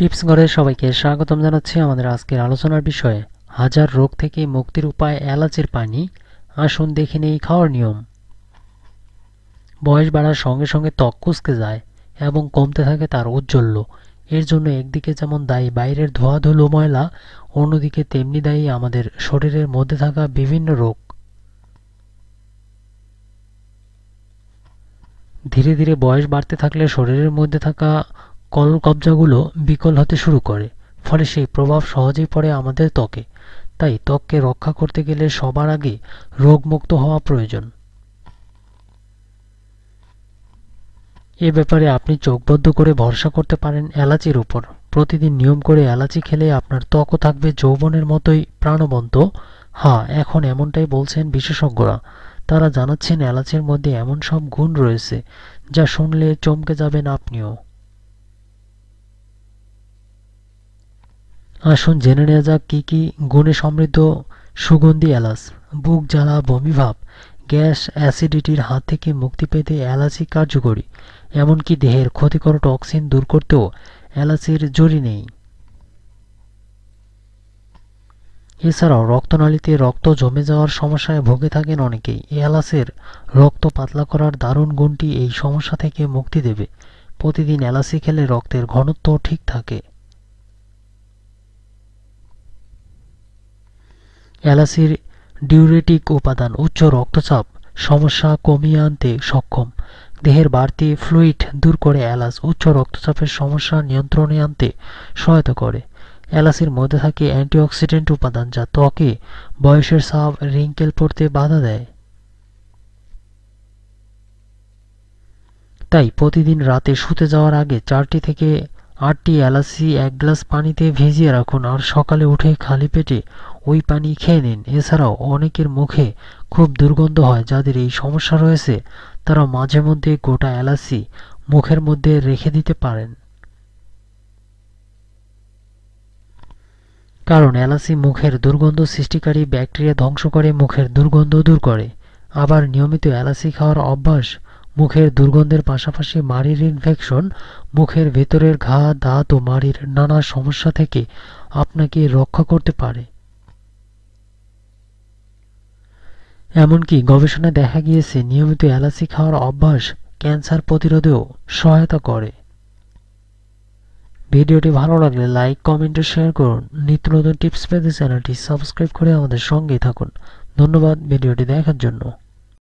Tips ঘরে সবাইকে স্বাগতম জানাচ্ছি আমাদের আজকের আলোচনার বিষয়ে। হাজার রোগ থেকে মুক্তির উপায়, এলাচের পানি। আসুন দেখে নেই খাওয়ার নিয়ম। বয়স বাড়ার সঙ্গে সঙ্গে ত্বক কুচকে যায় এবং কমতে থাকে তার ঔজ্জ্বল্য। এর জন্য একদিকে যেমন দায়ী বাইরের ধোয়া ধুলো ময়লা, অন্যদিকে তেমনি দায়ী আমাদের শরীরের মধ্যে থাকা বিভিন্ন রোগ। ধীরে ধীরে বয়স বাড়তে থাকলে শরীরের মধ্যে থাকা কলকবজাগুলো বিকল হতে শুরু করে, ফলে সেই প্রভাব সহজেই পড়ে আমাদের ত্বকে। তাই ত্বককে রক্ষা করতে গেলে সবার আগে রোগমুক্ত হওয়া প্রয়োজন। এ ব্যাপারে আপনি চোখবদ্ধ করে ভরসা করতে পারেন এলাচির উপর। প্রতিদিন নিয়ম করে এলাচি খেলে আপনার ত্বকও থাকবে যৌবনের মতোই প্রাণবন্ত। হ্যাঁ এখন এমনটাই বলছেন বিশেষজ্ঞরা। তারা জানাচ্ছেন এলাচের মধ্যে এমন সব গুণ রয়েছে, যা শুনলে চমকে যাবেন আপনিও। আসুন জেনে নেওয়া যাক কী কী গুণে সমৃদ্ধ সুগন্ধি এলাচ। বুক জ্বালা বমিভাব গ্যাস অ্যাসিডিটির হাত থেকে মুক্তি পেতে এলাচি কার্যকরী, এমনকি দেহের ক্ষতিকর টক্সিন দূর করতেও এলাচির জড়ি নেই। এছাড়াও রক্তনালীতে রক্ত জমে যাওয়ার সমস্যায় ভুগে থাকেন অনেকেই। এলাচের রক্ত পাতলা করার দারুণ গুণটি এই সমস্যা থেকে মুক্তি দেবে। প্রতিদিন এলাচি খেলে রক্তের ঘনত্ব ঠিক থাকে। এলাচির ডিউরেটিক উপাদান, উচ্চ রক্তচাপ, সমস্যা কমিয়ে আনতে সক্ষম। দেহের বাড়তি ফ্লুইড দূর করে এলাচ উচ্চ রক্তচাপের সমস্যা নিয়ন্ত্রণে আনতে সহায়তা করে। এলাচির মধ্যে থাকে অ্যান্টিঅক্সিডেন্ট উপাদান যা ত্বকে বয়সের সাব রিঙ্কেল পড়তে বাধা দেয়। তাই প্রতিদিন রাতে শুতে যাওয়ার আগে চারটি থেকে আটটি এলাচি এক গ্লাস পানিতে ভিজিয়ে রাখুন আর সকালে উঠে খালি পেটে ওই পানি খেয়ে নিন। এছাড়াও অনেকের মুখে খুব দুর্গন্ধ হয়, যাদের এই সমস্যা রয়েছে, তারা মাঝে মধ্যে গোটা এলাচি মুখের মধ্যে রেখে দিতে পারেন। কারণ এলাচি মুখের দুর্গন্ধ সৃষ্টিকারী ব্যাকটেরিয়া ধ্বংস করে, মুখের দুর্গন্ধ দূর করে। আবার নিয়মিত এলাচি খাওয়ার অভ্যাস, মুখের দুর্গন্ধের পাশাপাশি মাড়ির ইনফেকশন মুখের ভেতরের ঘা, দাঁত ও মাড়ির নানা সমস্যা থেকে আপনাকে রক্ষা করতে পারে। এমনকি গবেষণায় দেখা গিয়েছে নিয়মিত এলাচি খাওয়ার অভ্যাস ক্যান্সার প্রতিরোধেও সহায়তা করে। ভিডিওটি ভালো লাগলে লাইক, কমেন্ট ও শেয়ার করুন। নিত্য নতুন টিপস পেতে চ্যানেলটি সাবস্ক্রাইব করে আমাদের সঙ্গেই থাকুন। ধন্যবাদ ভিডিওটি দেখার জন্য।